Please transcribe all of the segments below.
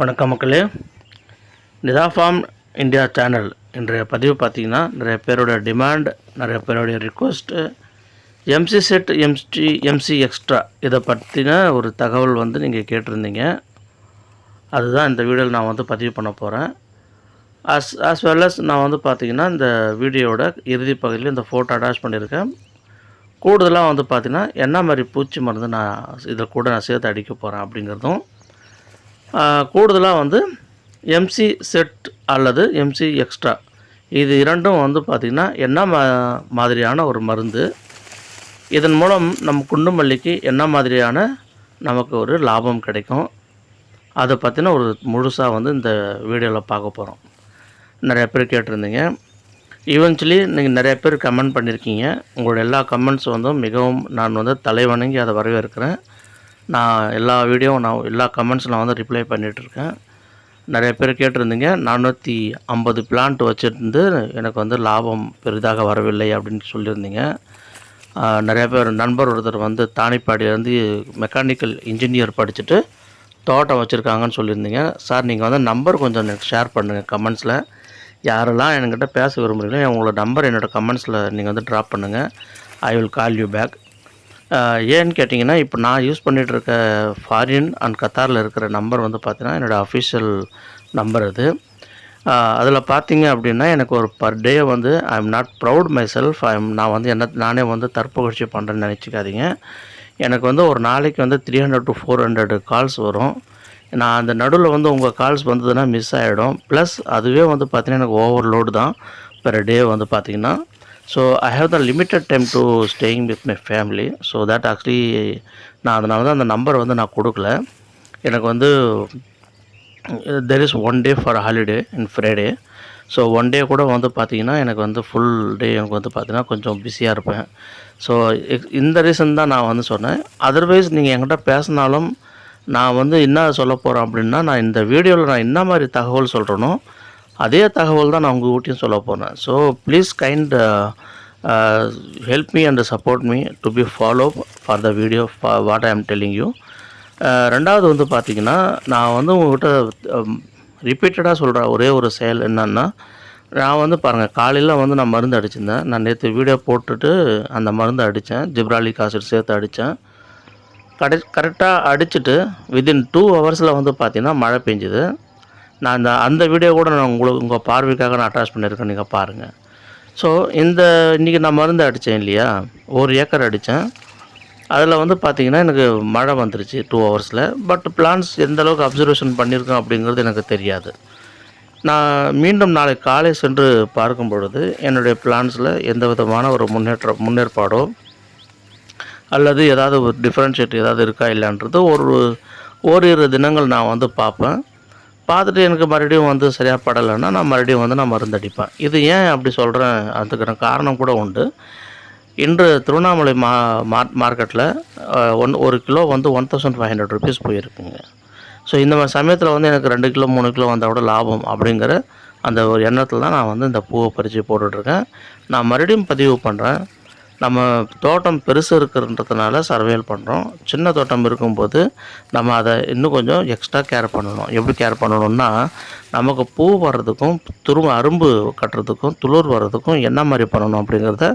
வணக்கம் மக்களே. நிதாஃபார்ம் India channel இன்றைய பதிவு பார்த்திங்கன்னா நிறைய பேரோட டிமாண்ட் நிறைய பேருடைய request MC set MC MC extra இதை பற்றின ஒரு தகவல் வந்து நீங்கள் கேட்டிருந்தீங்க. அதுதான் இந்த வீடியோவில் நான் வந்து பதிவு பண்ண போகிறேன் அஸ் as வெல் அஸ் நான் வந்து பார்த்திங்கன்னா இந்த வீடியோவோட இறுதி பகுதியில் இந்த ஃபோட்டோ அட்டாச் பண்ணியிருக்கேன். கூடுதலாக வந்து பார்த்தீங்கன்னா என்ன மாதிரி பூச்சி மருந்து நான் இதை கூட நான் சேர்த்து அடிக்க போகிறேன் அப்படிங்கிறதும் கூடுதலாக வந்து எம்சி செட் அல்லது எம்சி எக்ஸ்ட்ரா இது இரண்டும் வந்து பார்த்திங்கன்னா என்ன மா மாதிரியான ஒரு மருந்து. இதன் மூலம் நம் குண்டுமல்லிக்கு என்ன மாதிரியான நமக்கு ஒரு லாபம் கிடைக்கும். அதை பற்றின ஒரு முழுசாக வந்து இந்த வீடியோவில் பார்க்க போகிறோம் நிறைய பேர் கேட்டிருந்தீங்க. ஈவென்ச்சுவலி நீங்கள் நிறைய பேர் கமெண்ட் பண்ணியிருக்கீங்க உங்களோட எல்லா கமெண்ட்ஸ் வந்து மிகவும் நான் வந்து தலைவணங்கி அதை வரவேற்கிறேன். நான் எல்லா வீடியோவும் நான் எல்லா கமெண்ட்ஸ் நான் வந்து ரிப்ளை பண்ணிகிட்ருக்கேன் நிறைய பேர் கேட்டிருந்தீங்க நானூற்றி ஐம்பது பிளான்ட் வச்சுருந்து எனக்கு வந்து லாபம் பெரிதாக வரவில்லை அப்படின்னு சொல்லியிருந்தீங்க. நிறைய பேர் நண்பர் ஒருத்தர் வந்து தானிப்பாடியிலேருந்து மெக்கானிக்கல் இன்ஜினியர் படிச்சுட்டு தோட்டம் வச்சுருக்காங்கன்னு சொல்லியிருந்தீங்க. சார் நீங்கள் வந்து நம்பர் கொஞ்சம் எனக்கு ஷேர் பண்ணுங்கள் கமெண்ட்ஸில் யாரெல்லாம் என்கிட்ட பேச விரும்புகிறீங்களோ உங்களோட நம்பர் என்னோடய கமெண்ட்ஸில் நீங்கள் வந்து ட்ராப் பண்ணுங்கள் I will call you back ஏன்னு கேட்டிங்கன்னா இப்போ நான் யூஸ் பண்ணிகிட்டு இருக்க ஃபாரின் அண்ட் கத்தாரில் இருக்கிற நம்பர் வந்து பார்த்திங்கன்னா என்னோடய அஃபிஷியல் நம்பர் அது. அதில் பார்த்தீங்க அப்படின்னா எனக்கு ஒரு பர் டே வந்து I am not proud myself I am நான் வந்து என்ன நானே வந்து தற்புகழ்ச்சி பண்ணுறேன்னு நினச்சிக்காதீங்க. எனக்கு வந்து ஒரு நாளைக்கு வந்து three hundred to four hundred calls வரும். நான் அந்த நடுவில் வந்து உங்கள் கால்ஸ் வந்ததுன்னா மிஸ் ஆகிடும் ப்ளஸ் அதுவே வந்து பார்த்தீங்கன்னா எனக்கு ஓவர்லோடு தான் பெர் டே வந்து பார்த்திங்கன்னா so I have the limited time to staying with my family so that actually நான் அதனால தான் அந்த நம்பர் வந்து நான் கொடுக்கல. எனக்கு வந்து there is one day for holiday in Friday so one day கூட வந்து பார்த்தீங்கன்னா எனக்கு வந்து ஃபுல் டே எனக்கு வந்து பார்த்தீங்கன்னா கொஞ்சம் பிஸியாக இருப்பேன். ஸோ இந்த ரீசன் தான் நான் வந்து சொன்னேன். அதர்வைஸ் நீங்கள் என்கிட்ட பேசினாலும் நான் வந்து என்ன சொல்ல போகிறேன் அப்படின்னா நான் இந்த வீடியோவில் நான் என்ன மாதிரி தகவல் சொல்கிறேனோ அதே தகவல் தான் நான் உங்கள் வீட்டையும் சொல்ல போகிறேன் so please kind help me and support me to be follow for the video what I am telling you ரெண்டாவது வந்து பார்த்திங்கன்னா நான் வந்து உங்கள்கிட்ட ரிப்பீட்டடாக um, சொல்கிற ஒரே ஒரு செயல் என்னன்னா நான் வந்து பாருங்கள் காலையில் வந்து நான் மருந்து அடிச்சிருந்தேன். நான் நேற்று வீடியோ போட்டுட்டு அந்த மருந்து அடித்தேன் ஜிப்ராலிக் ஆசிட் சேர்த்து அடித்தேன் கடை கரெக்டாக அடிச்சுட்டு வித்தின் டூ ஹவர்ஸில் வந்து பார்த்திங்கன்னா மழை பெஞ்சுது. நான் அந்த அந்த வீடியோ கூட நான் உங்களுக்கு உங்கள் பார்வைக்காக நான் அட்டாச் பண்ணியிருக்கேன். நீங்கள் பாருங்கள் ஸோ இந்த இன்றைக்கி நான் மருந்து அடித்தேன் இல்லையா? ஒரு ஏக்கர் அடித்தேன். அதில் வந்து பார்த்திங்கன்னா எனக்கு மழை வந்துருச்சு டூ ஹவர்ஸில் பட் பிளான்ஸ் எந்த அளவுக்கு அப்சர்வேஷன் பண்ணியிருக்கோம் அப்படிங்கிறது எனக்கு தெரியாது. நான் மீண்டும் நாளை காலை சென்று பார்க்கும் பொழுது என்னுடைய பிளான்ஸில் எந்த விதமான ஒரு முன்னேற்ற முன்னேற்பாடோ அல்லது ஏதாவது ஒரு டிஃப்ரென்ஷியேட் ஏதாவது இருக்கா இல்லைன்றது ஒரு ஓரிரு தினங்கள் நான் வந்து பார்ப்பேன். பார்த்துட்டு எனக்கு மறுபடியும் வந்து சரியாக படலைன்னா நான் மறுபடியும் வந்து நான் மருந்தடிப்பேன் இது ஏன் அப்படி சொல்கிறேன் அதுக்கான காரணம் கூட உண்டு. இன்று திருவண்ணாமலை மா மார்க்கெட்டில் ஒன் ஒரு கிலோ வந்து one thousand five hundred rupees போயிருக்குங்க. So இந்த மாதிரி சமயத்தில் வந்து எனக்கு ரெண்டு கிலோ மூணு கிலோ வந்தால் கூட லாபம் அப்படிங்கிற அந்த ஒரு எண்ணத்தில் தான் நான் வந்து இந்த பூவை பறித்து போட்டுட்ருக்கேன் நான் மறுபடியும் பதிவு பண்ணுறேன் நம்ம தோட்டம் பெருசு இருக்கிறன்றதுனால சர்வேல் பண்ணுறோம் சின்ன தோட்டம் இருக்கும்போது நம்ம அதை இன்னும் கொஞ்சம் எக்ஸ்ட்ரா கேர் பண்ணணும். எப்படி கேர் பண்ணணும்னா நமக்கு பூ வர்றதுக்கும் துரும்ப அரும்பு கட்டுறதுக்கும் துளிர் வர்றதுக்கும் என்ன மாதிரி பண்ணணும் அப்படிங்கிறத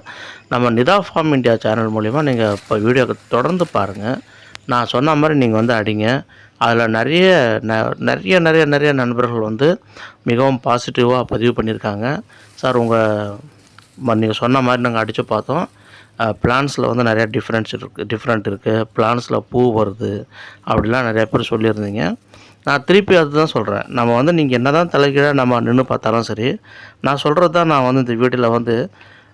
நம்ம நிதா ஃபார்ம் இந்தியா சேனல் மூலிமா நீங்கள் இப்போ வீடியோ தொடர்ந்து பாருங்கள் நான் சொன்ன மாதிரி நீங்கள் வந்து அடிங்க. அதில் நிறைய ந- நிறைய நிறைய நிறைய நண்பர்கள் வந்து மிகவும் பாசிட்டிவாக பதிவு பண்ணியிருக்காங்க. சார் உங்கள் நீங்கள் சொன்ன மாதிரி நாங்கள் அடித்து பார்த்தோம். பிளான்ஸில் வந்து நிறையா டிஃப்ரென்ஸ் இருக்குது டிஃப்ரெண்ட் இருக்குது பிளான்ஸில் பூ வருது அப்படிலாம் நிறையா பேர் சொல்லியிருந்தீங்க. நான் திருப்பி அதுதான் சொல்கிறேன் நம்ம வந்து நீங்கள் என்ன தான் தலைகீழாக நம்ம நின்று பார்த்தாலும் சரி நான் சொல்கிறது தான் நான் வந்து இந்த வீட்டில் வந்து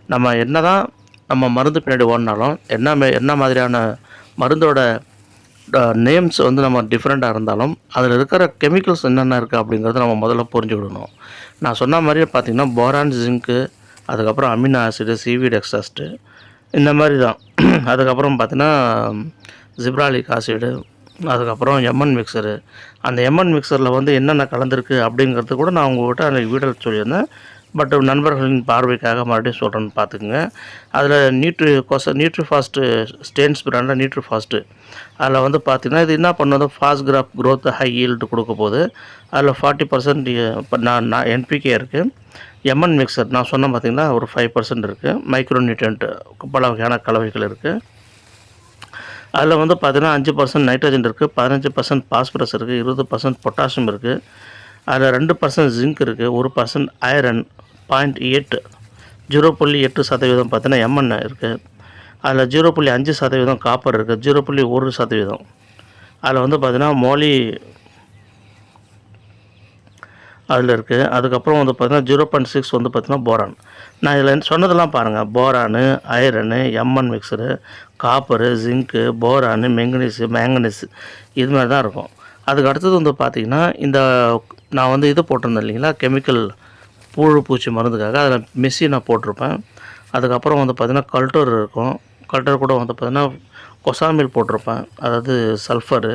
நம்ம என்ன தான் நம்ம மருந்து பின்னாடி ஓடினாலும் என்ன மே- என்ன மாதிரியான மருந்தோட நேம்ஸ் வந்து நம்ம டிஃப்ரெண்ட்டாக இருந்தாலும் அதில் இருக்கிற கெமிக்கல்ஸ் என்னென்ன இருக்குது அப்படிங்கிறத நம்ம முதல்ல புரிஞ்சுக்கிடணும். நான் சொன்ன மாதிரியே பார்த்தீங்கன்னா போரான் ஜிங்க்கு அதுக்கப்புறம் அமினோ ஆசிடு சீவீட் எக்ஸாஸ்ட்டு இந்த மாதிரி தான். அதுக்கப்புறம் பார்த்தீங்கன்னா ஜிப்ராலிக் ஆசிடு அதுக்கப்புறம் எம்என் மிக்சரு அந்த எம்என் மிக்சரில் வந்து என்னென்ன கலந்துருக்கு அப்படிங்கிறது கூட நான் உங்கள்கிட்ட அன்றைக்கி வீடியோ சொல்லியிருந்தேன். பட் நண்பர்களின் பார்வைக்காக மறுபடியும் சொல்கிறேன்னு பார்த்துக்குங்க. அதில் நியூட்ரி கொச நியூட்ரி ஃபாஸ்ட்டு ஸ்டேன்ஸ் பிராண்டில் நியூட்ரி ஃபாஸ்ட்டு அதில் வந்து பார்த்திங்கன்னா இது என்ன பண்ணுது? Fast crop growth high yield கொடுக்க போகுது. அதில் ஃபார்ட்டி பர்சன்ட் இப்போ நான் நான் என்பிகே இருக்குது எம்என் மிக்சர் நான் சொன்னேன் பார்த்திங்கன்னா ஒரு ஃபைவ் பர்சன்ட் இருக்குது மைக்ரோ நியூட்ரியன்ட்டு பல வகையான கலவைகள் இருக்குது அதில் வந்து பார்த்திங்கன்னா அஞ்சு பர்சன்ட் நைட்ரஜன் இருக்குது பதினஞ்சு பர்சன்ட் பாஸ்பரஸ் இருக்குது இருபது பர்சன்ட் பொட்டாசியம் இருக்குது அதில் ரெண்டு பர்சன்ட் ஜிங்க் இருக்குது ஒரு பர்சன்ட் ஐரன் பாயிண்ட் எட்டு ஜீரோ புள்ளி எட்டு சதவீதம் பார்த்தீங்கன்னா எம்என் இருக்குது அதில் ஜீரோ புள்ளி அஞ்சு சதவீதம் காப்பர் இருக்குது ஜீரோ புள்ளி ஒரு சதவீதம். அதில் வந்து பார்த்தீங்கன்னா மோலி அதில் இருக்குது அதுக்கப்புறம் வந்து பார்த்திங்கன்னா ஜீரோ பாயிண்ட் சிக்ஸ் வந்து பார்த்தீங்கன்னா போரான் நான் இதில் சொன்னதெல்லாம் பாருங்கள் boron iron MN mixture copper zinc boron manganese manganese இது மாதிரி தான் இருக்கும். அதுக்கு அடுத்தது வந்து பார்த்திங்கன்னா இந்த நான் வந்து இது போட்டிருந்தேன் இல்லைங்களா? கெமிக்கல் புழு பூச்சி மருந்துக்காக அதில் மெஸ்ஸி நான் போட்டிருப்பேன். அதுக்கப்புறம் வந்து பார்த்திங்கன்னா கல்டர் இருக்கும். கல்டர் கூட வந்து பார்த்திங்கன்னா கொசாமில் போட்டிருப்பேன். அதாவது சல்ஃபரு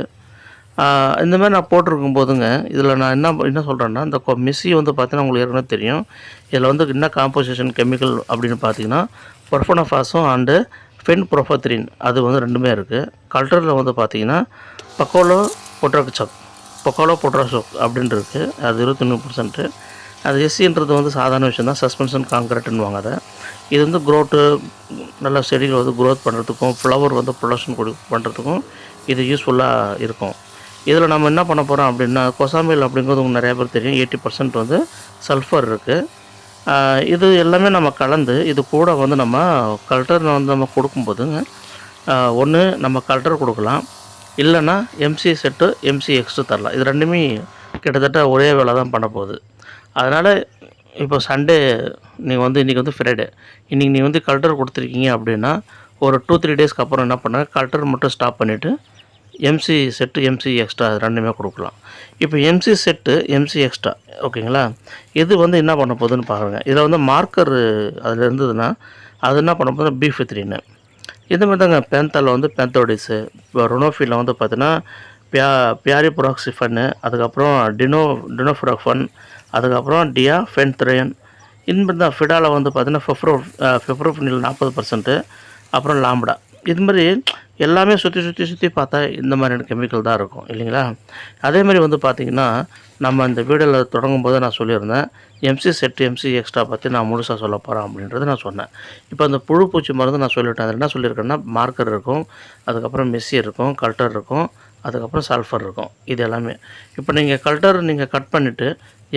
இந்த மாதிரி நான் போட்டிருக்கும் போதுங்க இதில் நான் என்ன என்ன சொல்கிறேன்னா இந்த கொ- மிஸ்ஸி வந்து பார்த்தீங்கன்னா உங்களுக்கு ஏற்கனவே தெரியும். இதில் வந்து என்ன காம்போசிஷன் கெமிக்கல் அப்படின்னு பார்த்தீங்கன்னா பர்ஃபனோஃபாஸும் அண்டு ஃபென் ப்ரொஃபத்ரின் அது வந்து ரெண்டுமே இருக்குது கல்டரில் வந்து பார்த்தீங்கன்னா பக்கோலோ பொட்ராக்சப் பக்கோலோ பொட்ராசோக் அப்படின்னு இருக்குது அது இருபத்தொன்று பர்சன்ட்டு அது எஸ்சின்றது வந்து சாதாரண விஷயம் தான் சஸ்பென்ஷன் காங்கிரீட்டுன்னுவாங்க அதை. இது வந்து க்ரோத்து நல்ல செடிகள் வந்து க்ரோத் பண்ணுறதுக்கும் ஃப்ளவர் வந்து ப்ரொடக்ஷன் கொடு பண்ணுறதுக்கும் இது யூஸ்ஃபுல்லாக இருக்கும். இதில் நம்ம என்ன பண்ண போகிறோம் அப்படின்னா கொசாமில் அப்படிங்கிறது உங்களுக்கு நிறைய பேர் தெரியும். எயிட்டி பர்சன்ட் வந்து சல்ஃபர் இருக்குது இது எல்லாமே நம்ம கலந்து இது கூட வந்து நம்ம கல்டர் வந்து நம்ம கொடுக்கும்போதுங்க ஒன்று நம்ம கல்டர் கொடுக்கலாம். இல்லைன்னா எம்சி செட்டு எம்சி எக்ஸ்ட்ரா தரலாம். இது ரெண்டுமே கிட்டத்தட்ட ஒரே வேலை தான் பண்ண போகுது. அதனால் இப்போ சண்டே நீங்கள் வந்து இன்றைக்கி வந்து ஃப்ரைடே இன்றைக்கி நீங்கள் வந்து கல்டர் கொடுத்துருக்கீங்க அப்படின்னா ஒரு டூ த்ரீ டேஸ்க்கு அப்புறம் என்ன பண்ணுங்க கல்டர் மட்டும் ஸ்டாப் பண்ணிவிட்டு எம்சி செட்டு எம்சி எக்ஸ்ட்ரா அது ரெண்டுமே கொடுக்கலாம். இப்போ எம்சி செட்டு எம்சி எக்ஸ்ட்ரா ஓகேங்களா? இது வந்து என்ன பண்ண போகுதுன்னு பாருங்கள் இதில் வந்து மார்க்கர் அதில் இருந்ததுன்னா அது என்ன பண்ண போகுது பீஃப் த்ரீன்னு இந்த மாதிரி தாங்க பேந்தாவில் வந்து பேந்தோடிஸு இப்போ ரொனோஃபீலில் வந்து பார்த்தீங்கன்னா பியா பியாரி புராக்சிஃபன்னு அதுக்கப்புறம் டினோ டினோஃப்ராக்ஃபன் அதுக்கப்புறம் டியா ஃபென்த்ரேன் இந்த தான் ஃபிடாவில் வந்து பார்த்தீங்கன்னா ஃபெஃப்ரோ ஃபெஃப்ரோஃபினில் நாற்பது பர்சன்ட்டு அப்புறம் லாம்டா இதுமாதிரி எல்லாமே சுற்றி சுற்றி சுற்றி பார்த்தா இந்த மாதிரியான கெமிக்கல் தான் இருக்கும் இல்லைங்களா? அதே மாதிரி வந்து பார்த்திங்கன்னா நம்ம இந்த வீடியோவில் தொடங்கும் போது நான் சொல்லியிருந்தேன் எம்சி செட் எம்சி எக்ஸ்ட்ரா பற்றி நான் முழுசாக சொல்ல போகிறேன் அப்படின்றத நான் சொன்னேன். இப்போ அந்த புழு பூச்சி மருந்து நான் சொல்லிவிட்டேன் அதில் என்ன சொல்லியிருக்கேன்னா மார்க்கர் இருக்கும் அதுக்கப்புறம் மெஸ்ஸி இருக்கும் கல்டர் இருக்கும் அதுக்கப்புறம் சல்ஃபர் இருக்கும் இது எல்லாமே. இப்போ நீங்கள் கல்ட்டர் நீங்கள் கட் பண்ணிவிட்டு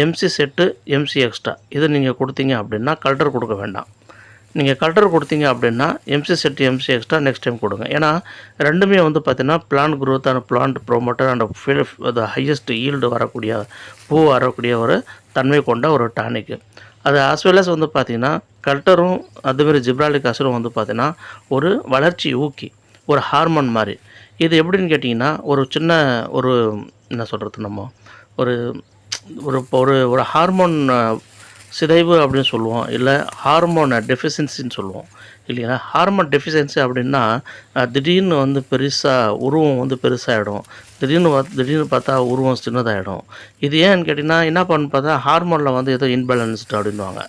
எம்சி செட்டு எம்சி எக்ஸ்ட்ரா இது நீங்கள் கொடுத்தீங்க அப்படின்னா கல்டர் கொடுக்க வேண்டாம். நீங்கள் கல்டர் கொடுத்தீங்க அப்படின்னா MC set MC extra next time கொடுங்க. ஏன்னா ரெண்டுமே வந்து பார்த்தீங்கன்னா plant growth and plant promoter and அது ஹையஸ்ட் ஈல்டு வரக்கூடிய பூ வரக்கூடிய ஒரு தன்மை கொண்ட ஒரு டானிக்கு அது as வந்து பார்த்திங்கன்னா கல்டரும் அதுமாரி ஜிப்ராலிக் அசரும் வந்து பார்த்திங்கன்னா ஒரு வளர்ச்சி ஊக்கி ஒரு ஹார்மோன் மாதிரி. இது எப்படின்னு கேட்டிங்கன்னா ஒரு சின்ன ஒரு என்ன சொல்கிறது நம்ம? ஒரு ஒரு ஒரு ஒரு ஹார்மோன் சிதைவு அப்படின்னு சொல்லுவோம். இல்லை ஹார்மோன் டெஃபிஷியன்சின்னு சொல்லுவோம். இல்லைங்களா? ஹார்மோன் டெஃபிஷியன்சி அப்படின்னா திடீர்னு வந்து பெருசாக உருவம் வந்து பெருசாகிடும் திடீர்னு திடீர்னு பார்த்தா உருவம் சின்னதாகிடும் இது ஏன்னு கேட்டிங்கன்னா என்ன பண்ணு பார்த்தா ஹார்மோனில் வந்து ஏதோ இன்பேலன்ஸ்டு அப்படின்வாங்க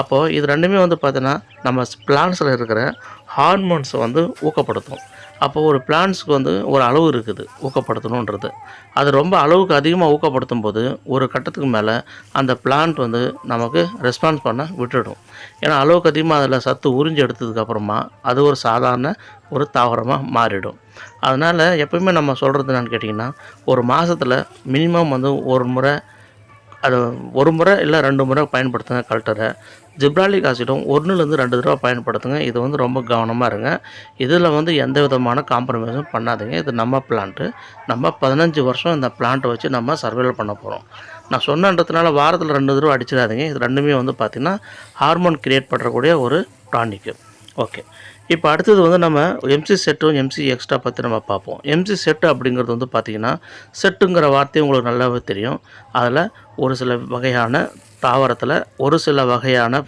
அப்போது இது ரெண்டுமே வந்து பார்த்தோன்னா நம்ம பிளான்ஸில் இருக்கிற ஹார்மோன்ஸை வந்து ஊக்கப்படுத்தும். அப்போ ஒரு பிளான்ஸ்க்கு வந்து ஒரு அளவு இருக்குது ஊக்கப்படுத்தணுன்றது. அது ரொம்ப அளவுக்கு அதிகமாக ஊக்கப்படுத்தும் போது ஒரு கட்டத்துக்கு மேலே அந்த பிளான்ட் வந்து நமக்கு ரெஸ்பான்ஸ் பண்ண விட்டுடும். ஏன்னா அளவுக்கு அதிகமாக அதில் சத்து உறிஞ்சி எடுத்ததுக்கப்புறமா அது ஒரு சாதாரண ஒரு தாவரமாக மாறிடும். அதனால் எப்பயுமே நம்ம சொல்கிறது என்னென்னு கேட்டிங்கன்னா ஒரு மாதத்தில் மினிமம் வந்து ஒரு முறை அது ஒரு முறை இல்லை ரெண்டு முறை பயன்படுத்துங்க கல்ட்டரை ஜிப்ராலிக் ஆசிடும் ஒன்றுலேருந்து ரெண்டு தடவை பயன்படுத்துங்க. இது வந்து ரொம்ப கவனமாக இருங்க. இதில் வந்து எந்த விதமான காம்ப்ரமைஸும் பண்ணாதீங்க. இது நம்ம பிளான்ட்டு நம்ம பதினஞ்சு வருஷம் இந்த பிளான்ட்டை வச்சு நம்ம சர்வைவல் பண்ண போகிறோம் நான் சொன்னன்றதுனால வாரத்தில் ரெண்டு தடவை அடிச்சிடாதீங்க. இது ரெண்டுமே வந்து பார்த்திங்கன்னா ஹார்மோன் க்ரியேட் பண்ணுறக்கூடிய ஒரு டானிக்கு ஓகே இப்போ அடுத்தது வந்து நம்ம எம்சி செட்டும் எம்சி எக்ஸ்ட்ரா பற்றி நம்ம பார்ப்போம். எம்சி செட்டு அப்படிங்கிறது வந்து பார்த்திங்கன்னா செட்டுங்கிற வார்த்தை உங்களுக்கு நல்லாவே தெரியும். அதில் ஒரு சில வகையான தாவரத்தில் ஒரு சில வகையான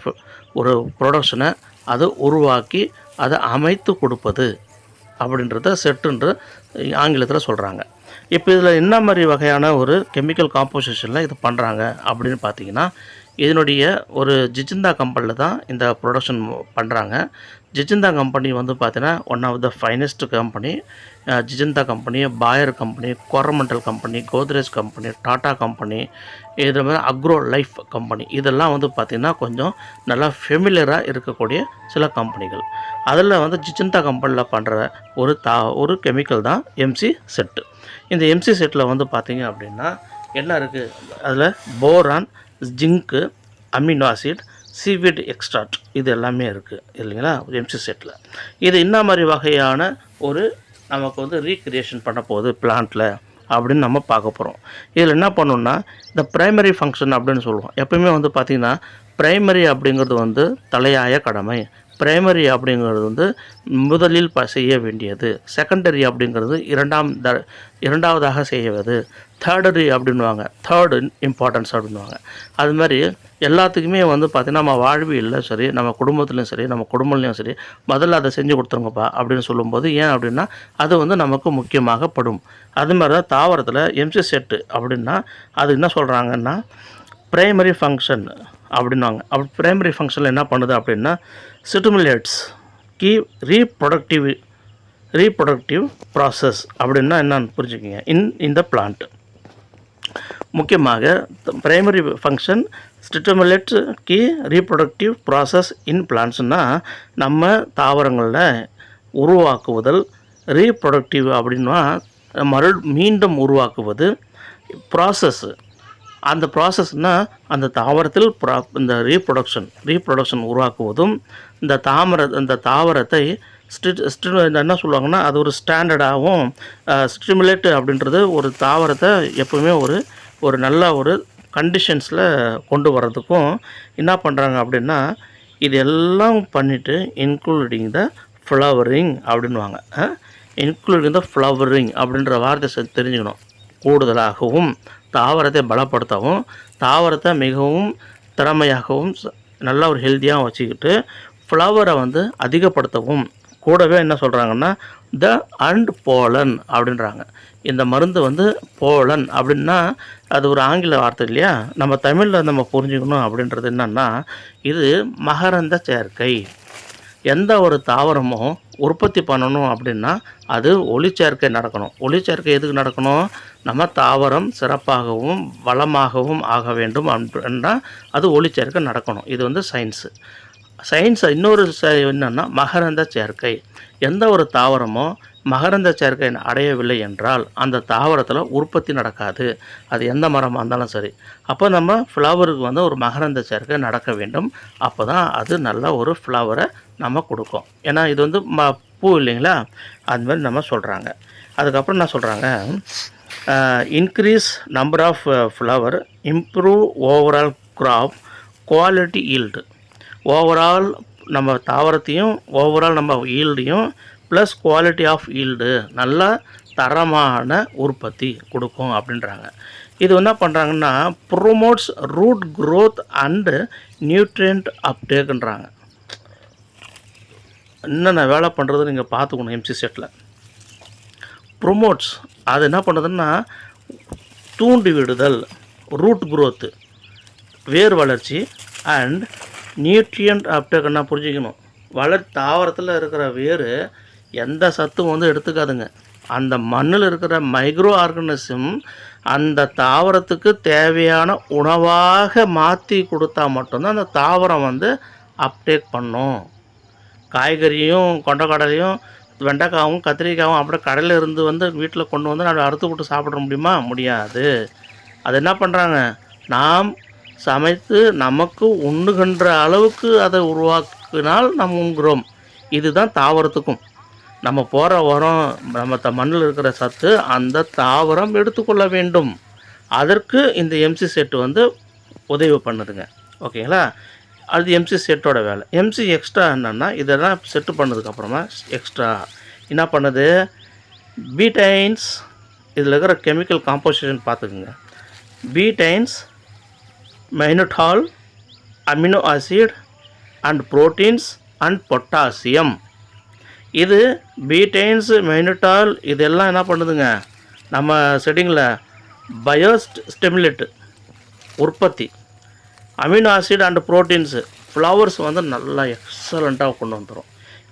ஒரு ப்ரொடக்ஷனை அது உருவாக்கி அதை அமைத்து கொடுப்பது அப்படின்றத செட்டுன்ற ஆங்கிலத்தில் சொல்கிறாங்க இப்போ இதில் என்ன மாதிரி வகையான ஒரு கெமிக்கல் காம்போசிஷனில் இது பண்ணுறாங்க அப்படின்னு பார்த்தீங்கன்னா இதனுடைய ஒரு ஜிஜிந்தா கம்பெனியில் தான் இந்த ப்ரொடக்ஷன் பண்ணுறாங்க ஜிஜிந்தா கம்பெனி வந்து பார்த்தீங்கன்னா one of the finest company ஜிஜிந்தா company Bayer company Coromandel company Godrej company Tata company இது மாதிரி அக்ரோ லைஃப் கம்பெனி இதெல்லாம் வந்து பார்த்திங்கன்னா கொஞ்சம் நல்லா ஃபெமிலியராக இருக்கக்கூடிய சில கம்பெனிகள் அதில் வந்து ஜிஜிந்தா கம்பெனியில் பண்ணுற ஒரு தா ஒரு கெமிக்கல் தான் எம்சி செட்டு இந்த எம்சி செட்டில் வந்து பார்த்திங்க அப்படின்னா என்ன இருக்குது அதில் boron zinc amino acid seaweed extract இது எல்லாமே இருக்குது இல்லைங்களா? எம்சி செட்டில் இது என்ன மாதிரி வகையான ஒரு நமக்கு வந்து ரீக்ரியேஷன் பண்ண போகுது பிளான்ட்டில் அப்படின்னு நம்ம பார்க்க போகிறோம் இதில் என்ன பண்ணணுன்னா இந்த ப்ரைமரி ஃபங்க்ஷன் அப்படின்னு சொல்லுவோம். எப்பயுமே வந்து பார்த்திங்கன்னா ப்ரைமரி அப்படிங்கிறது வந்து தலையாய கடமை. பிரைமரி அப்படிங்கிறது வந்து முதலில் ப செய்ய வேண்டியது. செகண்டரி அப்படிங்கிறது இரண்டாம் த இரண்டாவதாக செய்வது. தேர்டரி அப்படின்வாங்க தேர்டு இம்பார்ட்டன்ஸ் அப்படின்வாங்க அது மாதிரி எல்லாத்துக்குமே வந்து பார்த்திங்கன்னா நம்ம வாழ்வியலில் சரி நம்ம குடும்பத்துலேயும் சரி நம்ம குடும்பத்துலேயும் சரி முதல்ல அதை செஞ்சு கொடுத்துருங்கப்பா அப்படின்னு சொல்லும்போது ஏன் அப்படின்னா அது வந்து நமக்கு முக்கியமாக படும். அது மாதிரி தான் தாவரத்தில் எம்சி செட்டு அப்படின்னா அது என்ன சொல்கிறாங்கன்னா ப்ரைமரி ஃபங்க்ஷன் அப்படின்வாங்க அப்படி ப்ரைமரி ஃபங்க்ஷனில் என்ன பண்ணுது அப்படின்னா stimulates key reproductive reproductive process அப்படின்னா என்னன்னு புரிஞ்சுக்கிங்க. இன் இந்த பிளான்ட் முக்கியமாக primary function stimulates key reproductive process in பிளான்ட்ஸ்னால் நம்ம தாவரங்களில் உருவாக்குவதல் ரீப்ரொடக்டிவ் அப்படின்னா மறு மீண்டும் உருவாக்குவது ப்ராசஸ்ஸு அந்த ப்ராசஸ்னால் அந்த தாவரத்தில் ப்ரா இந்த ரீப்ரொடக்ஷன் ரீப்ரொடக்ஷன் உருவாக்குவதும் இந்த தாமர இந்த தாவரத்தை ஸ்ட்ரிட் ஸ்டி என்ன சொல்லுவாங்கன்னா அது ஒரு ஸ்டாண்டர்டாகவும் ஸ்டிமுலேட் அப்படின்றது ஒரு தாவரத்தை எப்பவுமே ஒரு ஒரு நல்ல ஒரு கண்டிஷன்ஸில் கொண்டு வர்றதுக்கும் என்ன பண்ணுறாங்க அப்படின்னா இது எல்லாம் பண்ணிவிட்டு இன்க்ளூடிங் த ஃப்ளவரிங் அப்படின்வாங்க இன்க்ளூடிங் த ஃப்ளவரிங் அப்படின்ற வார்த்தை தெரிஞ்சுக்கணும். கூடுதலாகவும் தாவரத்தை பலப்படுத்தவும் தாவரத்தை மிகவும் திறமையாகவும் நல்லா நல்ல ஒரு ஹெல்த்தியாகவும் வச்சுக்கிட்டு ஃப்ளவரை வந்து அதிகப்படுத்தவும் கூடவே என்ன சொல்கிறாங்கன்னா த அண்ட் போலன் அப்படின்றாங்க. இந்த மருந்து வந்து போலன் அப்படின்னா அது ஒரு ஆங்கில வார்த்தை இல்லையா? நம்ம தமிழில் நம்ம புரிஞ்சுக்கணும் அப்படின்றது என்னென்னா இது மகரந்த சேர்க்கை. எந்த ஒரு தாவரமும் உற்பத்தி பண்ணணும் அப்படின்னா அது ஒளிச்சேர்க்கை நடக்கணும். ஒளிச்சேர்க்கை எதுக்கு நடக்கணும்? நம்ம தாவரம் சிறப்பாகவும் வளமாகவும் ஆக வேண்டும் அப்படின்னா அது ஒளிச்சேர்க்கை நடக்கணும். இது வந்து சயின்ஸு சயின்ஸ் இன்னொரு என்னென்னா மகரந்த சேர்க்கை. எந்த ஒரு தாவரமோ மகரந்த சேர்க்கை அடையவில்லை என்றால் அந்த தாவரத்தில் உற்பத்தி நடக்காது. அது எந்த மரமாக இருந்தாலும் சரி. அப்போ நம்ம ஃப்ளவருக்கு வந்து ஒரு மகரந்த சேர்க்கை நடக்க வேண்டும். அப்போ தான் அது நல்ல ஒரு ஃப்ளவரை நம்ம கொடுக்கும். ஏன்னா இது வந்து ம பூ இல்லைங்களா? அது மாதிரி நம்ம சொல்கிறாங்க அதுக்கப்புறம் என்ன சொல்கிறாங்க increase number of flower improve overall crop quality yield overall நம்ம தாவரத்தையும் ஓவரால் நம்ம ஈல்டையும் ப்ளஸ் குவாலிட்டி ஆஃப் ஈல்டு நல்ல தரமான உற்பத்தி கொடுக்கும் அப்படின்றாங்க. இது என்ன பண்ணுறாங்கன்னா promotes root growth and nutrient அப்டேக்குன்றாங்க என்னென்ன வேலை பண்ணுறது நீங்கள் பார்த்துக்கணும் எம்சி செட்டில் ப்ரொமோட்ஸ் அது என்ன பண்ணுதுன்னா தூண்டி விடுதல் ரூட் குரோத்து வேர் வளர்ச்சி அண்ட் நியூட்ரியன்ட் அப்டேக்கன்னா புரிஞ்சுக்கணும். வளர் தாவரத்தில் இருக்கிற வேர் எந்த சத்தும் வந்து எடுத்துக்காதுங்க. அந்த மண்ணில் இருக்கிற மைக்ரோ ஆர்கனிசம் அந்த தாவரத்துக்கு தேவையான உணவாக மாற்றி கொடுத்தா மட்டும்தான் அந்த தாவரம் வந்து அப்டேக் பண்ணும். காய்கறியும் கொண்டக்கடலையும் வெண்டைக்காவும் கத்திரிக்காயும் அப்படியே கடையில் இருந்து வந்து வீட்டில் கொண்டு வந்து நான் அறுத்து விட்டு சாப்பிட முடியுமா? முடியாது. அது என்ன பண்ணுறாங்க நாம் சமைத்து நமக்கு உண்ணுகின்ற அளவுக்கு அதை உருவாக்கினால் நம்ம உண்கிறோம். இதுதான் தாவரத்துக்கும். நம்ம போகிற உரம் நம்ம த மண்ணில் இருக்கிற சத்து அந்த தாவரம் எடுத்துக்கொள்ள வேண்டும். அதற்கு இந்த எம்சி செட்டு வந்து உதவி பண்ணுதுங்க. ஓகேங்களா? அது எம்சி செட்டோட வேலை. எம்சி எக்ஸ்ட்ரா என்னென்னா இதெல்லாம் செட்டு பண்ணதுக்கப்புறமா எக்ஸ்ட்ரா என்ன பண்ணுது? பீடைன்ஸ் இதில் இருக்கிற கெமிக்கல் காம்போசிஷன் பார்த்துக்குங்க. Betaines mannitol amino acid and proteins and potassium. இது பீடைன்ஸ் மைனோட்டால் இதெல்லாம் என்ன பண்ணுதுங்க? நம்ம செட்டிங்கில் பயோஸ்ட் ஸ்டெமுலேட்டு உற்பத்தி. Amino acid and proteins flowers வந்து நல்லா எக்ஸலண்ட்டாக கொண்டு வந்துடும்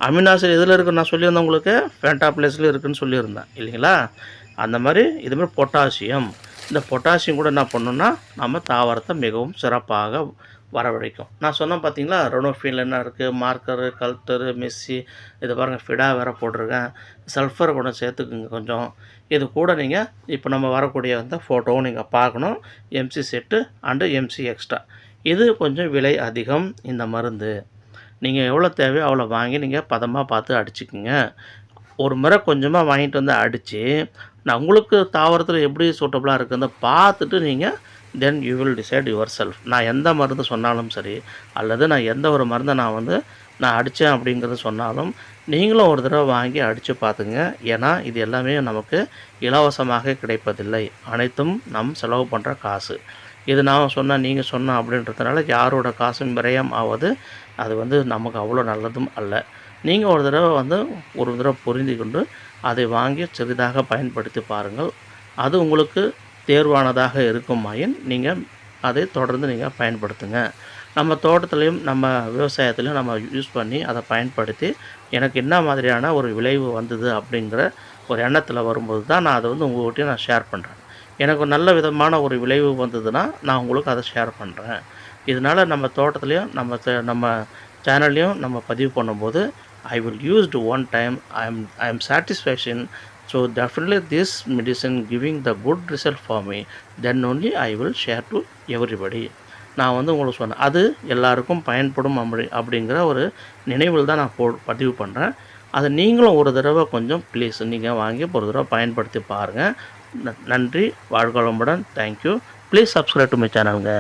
அமினோ ஆசிட் எதில் இருக்குன்னு நான் சொல்லியிருந்தேன் உங்களுக்கு? ஃபேண்டாப்ளேஸில் இருக்குன்னு சொல்லியிருந்தேன். இல்லைங்களா? அந்த மாதிரி இதுமாதிரி பொட்டாசியம். இந்த பொட்டாசியம் கூட என்ன பண்ணுன்னா நம்ம தாவரத்தை மிகவும் சிறப்பாக வரவழைக்கும். நான் சொன்னேன் பார்த்தீங்களா ரொனோஃபில் என்ன இருக்குது மார்க்கரு கல்ட்டரு மெஸ்ஸி இது பாருங்கள் ஃபிடா வேற போட்டிருக்கேன். சல்ஃபர் கூட சேர்த்துக்குங்க கொஞ்சம். இது கூட நீங்கள் இப்போ நம்ம வரக்கூடிய வந்து ஃபோட்டோவும் நீங்கள் பார்க்கணும். MC set and MC extra இது கொஞ்சம் விலை அதிகம் இந்த மருந்து. நீங்கள் எவ்வளோ தேவையோ அவ்வளோ வாங்கி நீங்கள் பதமாக பார்த்து அடிச்சுக்குங்க. ஒரு முறை கொஞ்சமாக வாங்கிட்டு வந்து அடித்து நான் உங்களுக்கு தாவரத்தில் எப்படி சூட்டபுளாக இருக்குதுன்னு பார்த்துட்டு நீங்கள் then you will decide yourself நான் எந்த மருந்து சொன்னாலும் சரி அல்லது நான் எந்த ஒரு மருந்தை நான் வந்து நான் அடித்தேன் அப்படிங்கிறது சொன்னாலும் நீங்களும் ஒரு தடவை வாங்கி அடித்து பார்த்துங்க. ஏன்னா இது எல்லாமே நமக்கு இலவசமாக கிடைப்பதில்லை. அனைத்தும் நம் செலவு பண்ணுற காசு. இது நான் சொன்ன நீங்கள் சொன்ன அப்படின்றதுனால யாரோட காசும் விரயம் ஆவது அது வந்து நமக்கு அவ்வளோ நல்லதும் அல்ல. நீங்கள் ஒரு தடவை வந்து ஒரு தடவை புரிந்து கொண்டு அதை வாங்கி சிறிதாக பயன்படுத்தி பாருங்கள். அது உங்களுக்கு தேர்வானதாக இருக்குமாயின் நீங்கள் அதை தொடர்ந்து நீங்கள் பயன்படுத்துங்க. நம்ம தோட்டத்துலேயும் நம்ம விவசாயத்துலேயும் நம்ம யூஸ் பண்ணி அதை பயன்படுத்தி எனக்கு என்ன மாதிரியான ஒரு விளைவு வந்தது அப்படிங்கிற ஒரு எண்ணத்தில் வரும்போது தான் நான் அதை வந்து உங்கள்கிட்டயும் நான் ஷேர் பண்ணுறேன் எனக்கு நல்ல விதமான ஒரு விளைவு வந்ததுன்னா நான் உங்களுக்கு அதை ஷேர் பண்ணுறேன் இதனால் நம்ம தோட்டத்துலேயும் நம்ம நம்ம சேனல்லையும் நம்ம பதிவு பண்ணும்போது I will used one time I am I am satisfaction so definitely this medicine giving the good result for me. Then only I will share to everybody நான் வந்து உங்களுக்கு சொன்னேன். அது எல்லாருக்கும் பயன்படும் அப்படி அப்படிங்கிற ஒரு நினைவில் தான் நான் போ பதிவு பண்ணுறேன் அதை நீங்களும் ஒரு தடவை கொஞ்சம் ப்ளீஸ் நீங்கள் வாங்கி ஒரு தடவை பயன்படுத்தி பாருங்கள் நன்றி. வாழ்க வளமுடன். Thank you please subscribe to my சேனலுங்க